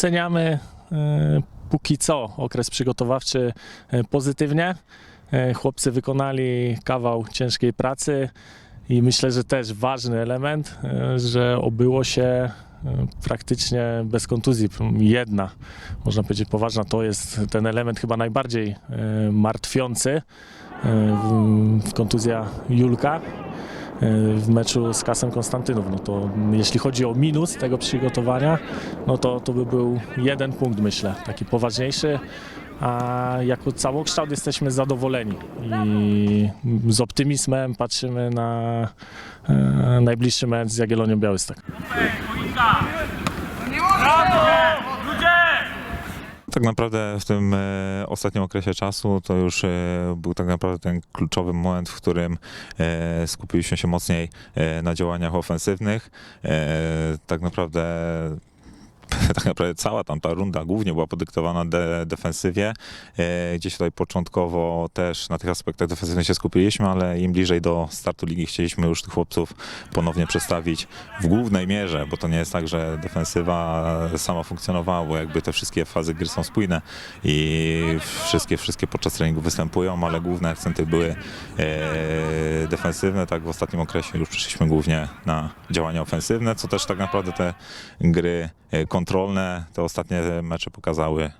oceniamy e, póki co okres przygotowawczy e, pozytywnie. E, Chłopcy wykonali kawał ciężkiej pracy i myślę, że też ważny element, że obyło się praktycznie bez kontuzji. Jedna, można powiedzieć, poważna to jest ten element chyba najbardziej martwiący. Kontuzja Julka w meczu z Kasem Konstantynów. No to jeśli chodzi o minus tego przygotowania, no to to by był jeden punkt, myślę, taki poważniejszy. A jako całokształt jesteśmy zadowoleni i z optymizmem patrzymy na e, najbliższy mecz z Jagiellonią Białystok. Tak naprawdę w tym e, ostatnim okresie czasu to już e, był tak naprawdę ten kluczowy moment, w którym e, skupiliśmy się mocniej na działaniach ofensywnych. Tak naprawdę tak naprawdę cała tam ta runda głównie była podyktowana de, defensywie. E, gdzieś tutaj początkowo też na tych aspektach defensywnych się skupiliśmy, ale im bliżej do startu ligi chcieliśmy już tych chłopców ponownie przestawić w głównej mierze, bo to nie jest tak, że defensywa sama funkcjonowała, bo jakby te wszystkie fazy gry są spójne i wszystkie, wszystkie podczas treningu występują, ale główne akcenty były e, defensywne. Tak w ostatnim okresie już przeszliśmy głównie na działania ofensywne, co też tak naprawdę te gry e, kontrolne, te ostatnie mecze pokazały,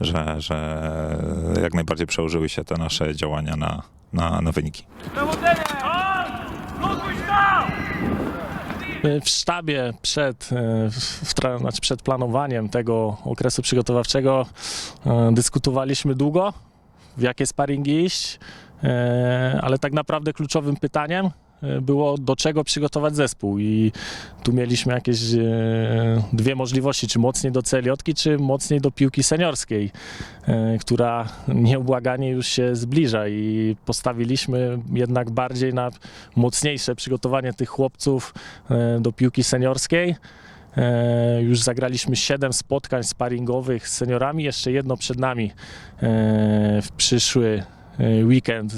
że, że jak najbardziej przełożyły się te nasze działania na, na, na wyniki. W sztabie przed, e, w, znaczy przed planowaniem tego okresu przygotowawczego e, dyskutowaliśmy długo, w jakie sparingi iść, e, ale tak naprawdę kluczowym pytaniem e, było do czego przygotować zespół i tu mieliśmy jakieś e, dwie możliwości, czy mocniej do celiotki, czy mocniej do piłki seniorskiej, e, która nieubłaganie już się zbliża i postawiliśmy jednak bardziej na mocniejsze przygotowanie tych chłopców e, do piłki seniorskiej. E, Już zagraliśmy 7 spotkań sparingowych z seniorami, jeszcze jedno przed nami e, w przyszły e, weekend.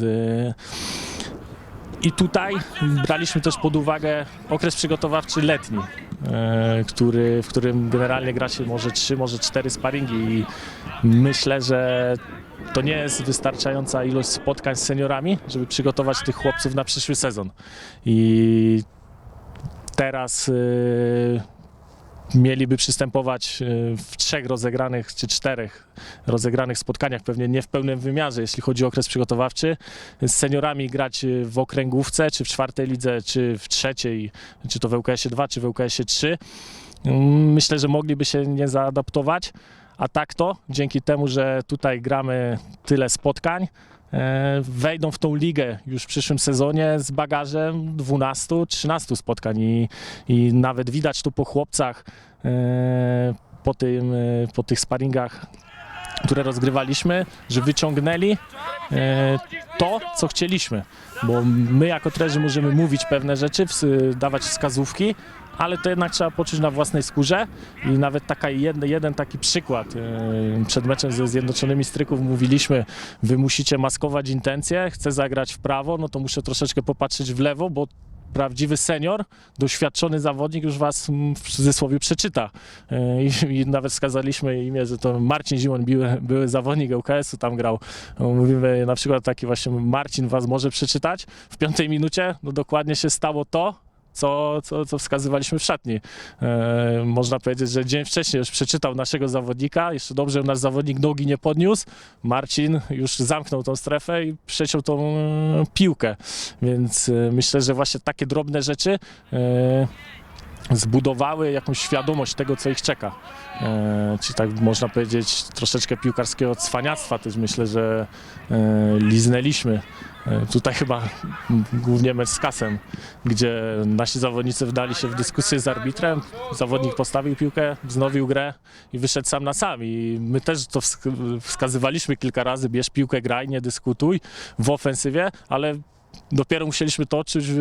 E, I tutaj braliśmy też pod uwagę okres przygotowawczy letni, e, który, w którym generalnie gra się może 3, może 4 sparingi i myślę, że to nie jest wystarczająca ilość spotkań z seniorami, żeby przygotować tych chłopców na przyszły sezon. I teraz y, mieliby przystępować y, w trzech rozegranych czy czterech rozegranych spotkaniach, pewnie nie w pełnym wymiarze, jeśli chodzi o okres przygotowawczy, z seniorami grać y, w okręgówce, czy w czwartej lidze, czy w trzeciej, czy to w ŁKS-ie 2, czy w ŁKS-ie 3. Mm, Myślę, że mogliby się nie zaadaptować. A tak to, dzięki temu, że tutaj gramy tyle spotkań, wejdą w tą ligę już w przyszłym sezonie z bagażem 12-13 spotkań i, i nawet widać to po chłopcach e, po, tym, e, po tych sparingach, które rozgrywaliśmy, że wyciągnęli e, to, co chcieliśmy. Bo my jako trenerzy możemy mówić pewne rzeczy, dawać wskazówki, ale to jednak trzeba poczuć na własnej skórze i nawet taka jeden, jeden taki przykład. e, Przed meczem ze Zjednoczonymi Stryków mówiliśmy, wy musicie maskować intencje, chcę zagrać w prawo, no to muszę troszeczkę popatrzeć w lewo, bo prawdziwy senior, doświadczony zawodnik już was w cudzysłowie przeczyta. E, I, I nawet wskazaliśmy imię, że to Marcin Zimon, były, były zawodnik ŁKS-u, tam grał. No, Mówimy na przykład taki właśnie Marcin was może przeczytać. W piątej minucie no dokładnie się stało to, co, co, co wskazywaliśmy w szatni. E, można powiedzieć, że dzień wcześniej już przeczytał naszego zawodnika. Jeszcze dobrze, że nasz zawodnik nogi nie podniósł. Marcin już zamknął tą strefę i przeciął tą e, piłkę. Więc e, myślę, że właśnie takie drobne rzeczy e, zbudowały jakąś świadomość tego, co ich czeka. E, czyli tak można powiedzieć troszeczkę piłkarskiego cwaniactwa też myślę, że e, liznęliśmy. E, tutaj chyba głównie mecz z Kasem, gdzie nasi zawodnicy wdali się w dyskusję z arbitrem, zawodnik postawił piłkę, wznowił grę i wyszedł sam na sam. I my też to wsk- wskazywaliśmy kilka razy, bierz piłkę, graj, nie dyskutuj w ofensywie, ale dopiero musieliśmy to odczuć w,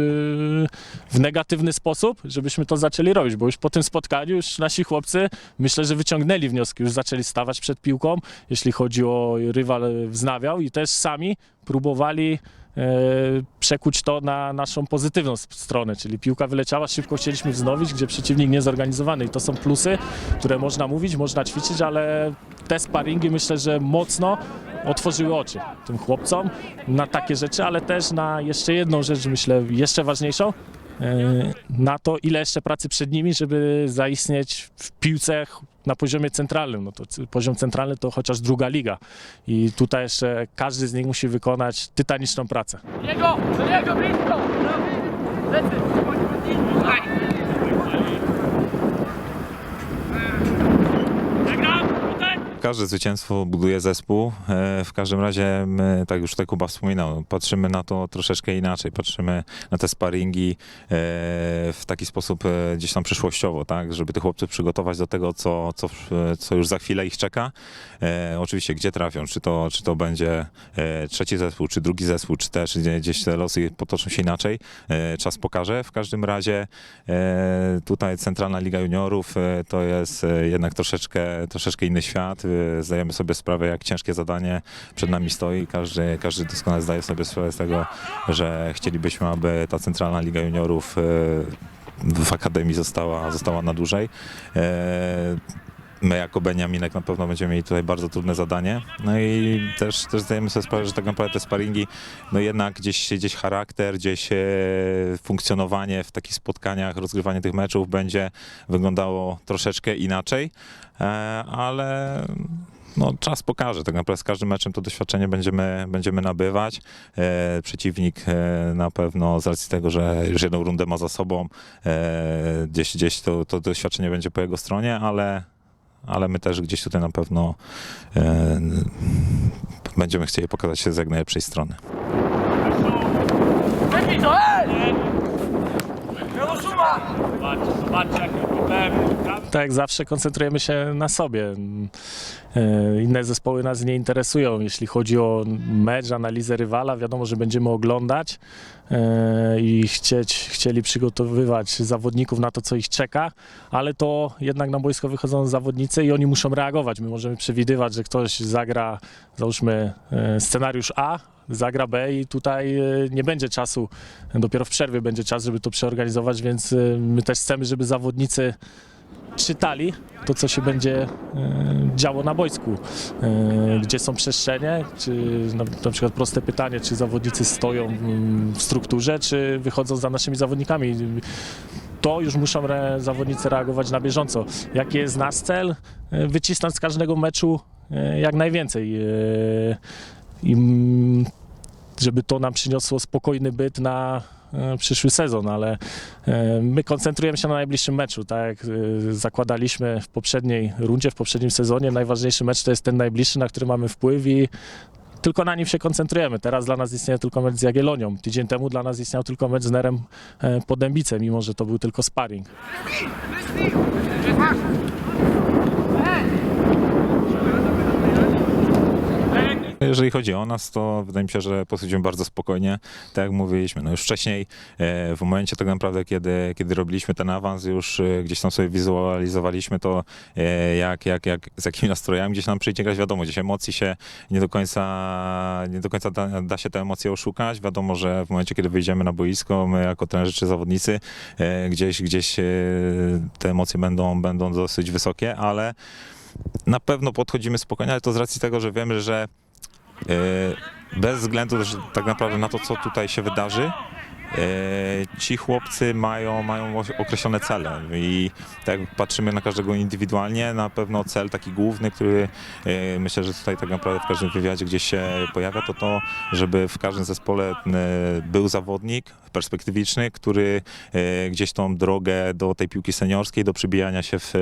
w negatywny sposób, żebyśmy to zaczęli robić, bo już po tym spotkaniu już nasi chłopcy myślę, że wyciągnęli wnioski, już zaczęli stawać przed piłką, jeśli chodzi o rywal wznawiał i też sami próbowali przekuć to na naszą pozytywną stronę, czyli piłka wyleciała, szybko chcieliśmy wznowić, gdzie przeciwnik niezorganizowany. I to są plusy, które można mówić, można ćwiczyć, ale te sparingi myślę, że mocno otworzyły oczy tym chłopcom na takie rzeczy, ale też na jeszcze jedną rzecz, myślę, jeszcze ważniejszą, e, na to, ile jeszcze pracy przed nimi, żeby zaistnieć w piłce na poziomie centralnym. No to poziom centralny to chociaż druga liga i tutaj jeszcze każdy z nich musi wykonać tytaniczną pracę. Jego! Niego blisko! Lecy! Każde zwycięstwo buduje zespół. E, W każdym razie, my, tak już tutaj Kuba wspominał, patrzymy na to troszeczkę inaczej. Patrzymy na te sparingi e, w taki sposób e, gdzieś tam przyszłościowo, tak, żeby tych chłopców przygotować do tego, co, co, co już za chwilę ich czeka. Oczywiście, gdzie trafią, czy to, czy to będzie trzeci zespół, czy drugi zespół, czy też gdzie- gdzieś te losy potoczą się inaczej. Czas pokaże. W każdym razie tutaj Centralna Liga Juniorów to jest jednak troszeczkę, troszeczkę inny świat. E, Zdajemy sobie sprawę, jak ciężkie zadanie przed nami stoi. Każdy, każdy doskonale zdaje sobie sprawę z tego, że chcielibyśmy, aby ta Centralna Liga Juniorów e, w Akademii została, została na dłużej. My jako Beniaminek na pewno będziemy mieli tutaj bardzo trudne zadanie. No i też, też zdajemy sobie sprawę, że tak naprawdę te sparingi, no jednak gdzieś, gdzieś charakter, gdzieś e, funkcjonowanie w takich spotkaniach, rozgrywanie tych meczów będzie wyglądało troszeczkę inaczej, e, ale no, czas pokaże. Tak naprawdę z każdym meczem to doświadczenie będziemy, będziemy nabywać. E, przeciwnik e, na pewno z racji tego, że już jedną rundę ma za sobą, e, gdzieś, gdzieś to, to doświadczenie będzie po jego stronie, ale, ale my też gdzieś tutaj na pewno e, będziemy chcieli pokazać się z jak najlepszej strony. Zepnij Tak jak zawsze koncentrujemy się na sobie. E, Inne zespoły nas nie interesują. Jeśli chodzi o mecz, analizę rywala, wiadomo, że będziemy oglądać e, i chcieć, chcieli przygotowywać zawodników na to, co ich czeka, ale to jednak na boisko wychodzą zawodnicy i oni muszą reagować. My możemy przewidywać, że ktoś zagra, załóżmy, e, scenariusz A, zagra B i tutaj nie będzie czasu, dopiero w przerwie będzie czas, żeby to przeorganizować, więc my też chcemy, żeby zawodnicy czytali to, co się będzie e, działo na boisku. E, gdzie są przestrzenie, czy na, przykład proste pytanie, czy zawodnicy stoją mm, w strukturze, czy wychodzą za naszymi zawodnikami. To już muszą re, zawodnicy reagować na bieżąco. Jaki jest nasz cel? E, Wycisnąć z każdego meczu jak najwięcej. I mm, żeby to nam przyniosło spokojny byt na przyszły sezon, ale e, my koncentrujemy się na najbliższym meczu, tak jak e, zakładaliśmy w poprzedniej rundzie, w poprzednim sezonie. Najważniejszy mecz to jest ten najbliższy, na który mamy wpływ i tylko na nim się koncentrujemy. Teraz dla nas istnieje tylko mecz z Jagiellonią. Tydzień temu dla nas istniał tylko mecz z Nerem e, Podębice, mimo że to był tylko sparring. Jeżeli chodzi o nas, to wydaje mi się, że podchodzimy bardzo spokojnie. Tak jak mówiliśmy, no już wcześniej, e, w momencie tak naprawdę, kiedy, kiedy robiliśmy ten awans, już e, gdzieś tam sobie wizualizowaliśmy to, e, jak, jak, jak, z jakimi nastrojami gdzieś nam przyjdzie grać. Wiadomo, gdzieś emocji się nie do końca, nie do końca da, da się te emocje oszukać. Wiadomo, że w momencie, kiedy wyjdziemy na boisko, my jako trenerzy czy zawodnicy, gdzieś, gdzieś te emocje będą, będą dosyć wysokie, ale na pewno podchodzimy spokojnie, ale to z racji tego, że wiemy, że bez względu tak naprawdę na to, co tutaj się wydarzy, e, ci chłopcy mają, mają określone cele i tak patrzymy na każdego indywidualnie, na pewno cel taki główny, który e, myślę, że tutaj tak naprawdę w każdym wywiadzie gdzieś się pojawia, to to, żeby w każdym zespole e, był zawodnik perspektywiczny, który e, gdzieś tą drogę do tej piłki seniorskiej, do przybijania się w, e,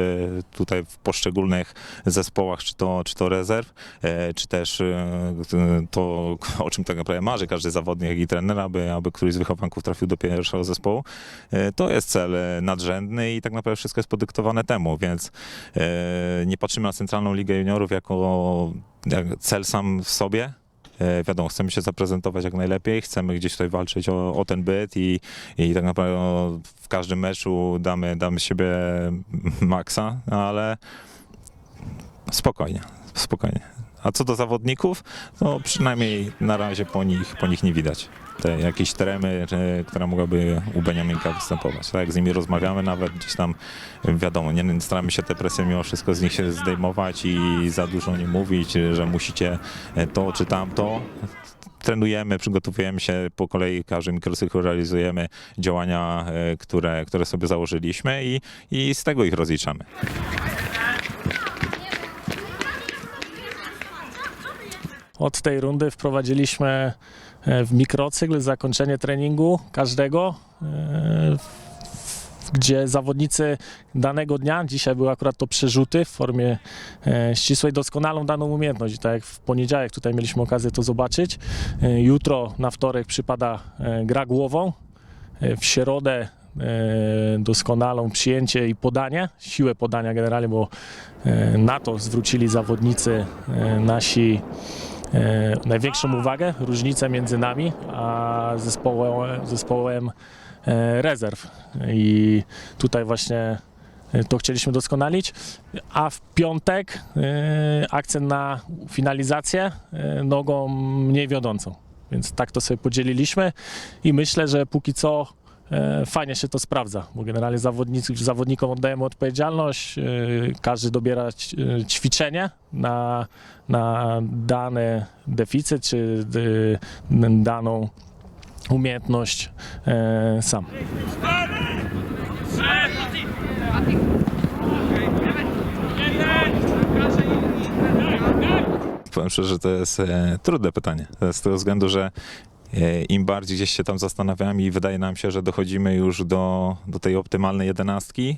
tutaj w poszczególnych zespołach, czy to, czy to rezerw, e, czy też e, to, o czym tak naprawdę marzy każdy zawodnik, i trener, aby, aby któryś z wychowanków trafił do pierwszego zespołu. E, To jest cel e, nadrzędny i tak naprawdę wszystko jest podyktowane temu, więc e, nie patrzymy na Centralną Ligę Juniorów jako jak cel sam w sobie, Wiadomo, chcemy się zaprezentować jak najlepiej, chcemy gdzieś tutaj walczyć o, o ten byt i, i tak naprawdę no, w każdym meczu damy, damy siebie maksa, ale spokojnie, spokojnie. A co do zawodników, to przynajmniej na razie po nich, po nich nie widać. Te jakieś tremy, e, która mogłaby u Beniaminka występować. Tak jak z nimi rozmawiamy, nawet gdzieś tam wiadomo, nie staramy się te presje mimo wszystko z nich się zdejmować i za dużo nie mówić, że musicie e, to czy tamto. Trenujemy, przygotowujemy się po kolei, każdy mikrocykl realizujemy działania, e, które, które sobie założyliśmy i, i z tego ich rozliczamy. Od tej rundy wprowadziliśmy w mikrocykl zakończenie treningu każdego, e, gdzie zawodnicy danego dnia, dzisiaj były akurat to przerzuty w formie e, ścisłej, doskonalą daną umiejętność. Tak jak w poniedziałek tutaj mieliśmy okazję to zobaczyć. E, Jutro na wtorek przypada e, gra głową, e, w środę e, doskonalą przyjęcie i podanie, siłę podania generalnie, bo e, na to zwrócili zawodnicy e, nasi e, największą uwagę, różnicę między nami a zespołem, zespołem e, rezerw. I tutaj właśnie e, to chcieliśmy doskonalić. A w piątek e, akcent na finalizację e, nogą mniej wiodącą. Więc tak to sobie podzieliliśmy i myślę, że póki co e, fajnie się to sprawdza, bo generalnie zawodnikom oddajemy odpowiedzialność, e, każdy dobiera e, ćwiczenie na, na dany deficyt czy e, daną umiejętność e, sam. Powiem szczerze, że to jest e, trudne pytanie. Z tego względu, że e, im bardziej gdzieś się tam zastanawiamy i wydaje nam się, że dochodzimy już do, do tej optymalnej jedenastki,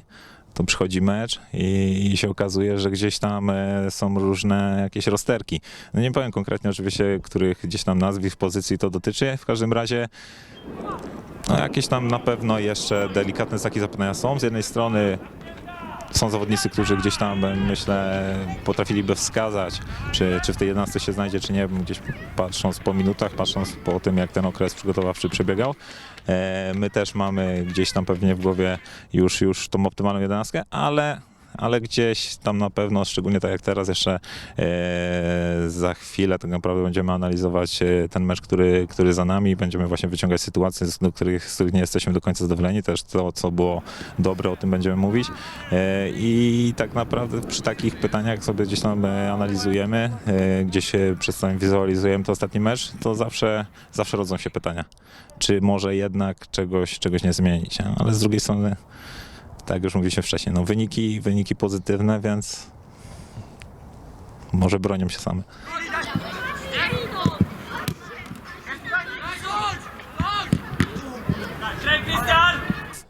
to przychodzi mecz i, i się okazuje, że gdzieś tam e, są różne jakieś rozterki. No nie powiem konkretnie oczywiście, których gdzieś tam nazwisk, pozycji to dotyczy. W każdym razie no jakieś tam na pewno jeszcze delikatne znaki zapytania są. Z jednej strony są zawodnicy, którzy gdzieś tam, myślę, potrafiliby wskazać, czy, czy w tej 11 się znajdzie, czy nie, gdzieś patrząc po minutach, patrząc po tym, jak ten okres przygotowawczy przebiegał. E, My też mamy gdzieś tam pewnie w głowie już, już tą optymalną 11, ale ale gdzieś tam na pewno, szczególnie tak jak teraz jeszcze e, za chwilę tak naprawdę będziemy analizować e, ten mecz, który, który za nami, będziemy właśnie wyciągać sytuacje, z których, z których nie jesteśmy do końca zadowoleni, też to, co było dobre, o tym będziemy mówić. E, I tak naprawdę przy takich pytaniach sobie gdzieś tam e, analizujemy, e, gdzieś się przed nami wizualizujemy to ostatni mecz, to zawsze, zawsze rodzą się pytania, czy może jednak czegoś, czegoś nie zmienić. Ale z drugiej strony, tak jak już mówiliśmy wcześniej, no wyniki, wyniki pozytywne, więc może bronią się same.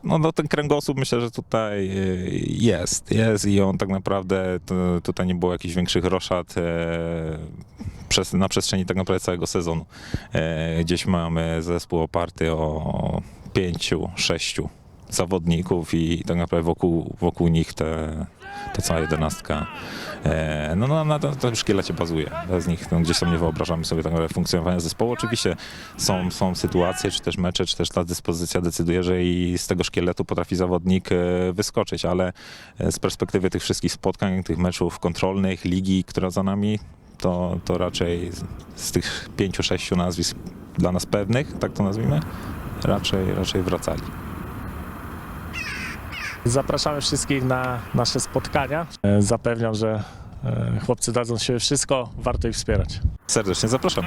No, no ten kręgosłup myślę, że tutaj y, jest, jest i on tak naprawdę to, tutaj nie było jakichś większych roszad e, przez, na przestrzeni tak naprawdę całego sezonu. E, gdzieś mamy zespół oparty o pięciu, sześciu zawodników i tak naprawdę wokół, wokół nich te, ta cała jedenastka e, no, no, na tym szkielecie bazuje. Bez nich no, gdzieś tam nie wyobrażamy sobie tak naprawdę funkcjonowania zespołu. Oczywiście są, są sytuacje, czy też mecze, czy też ta dyspozycja decyduje, że i z tego szkieletu potrafi zawodnik e, wyskoczyć, ale e, z perspektywy tych wszystkich spotkań, tych meczów kontrolnych, ligi, która za nami, to, to raczej z, z tych pięciu, sześciu nazwisk dla nas pewnych, tak to nazwijmy, raczej, raczej wracali. Zapraszamy wszystkich na nasze spotkania. E, Zapewniam, że e, chłopcy dadzą siebie wszystko, warto ich wspierać. Serdecznie zapraszam.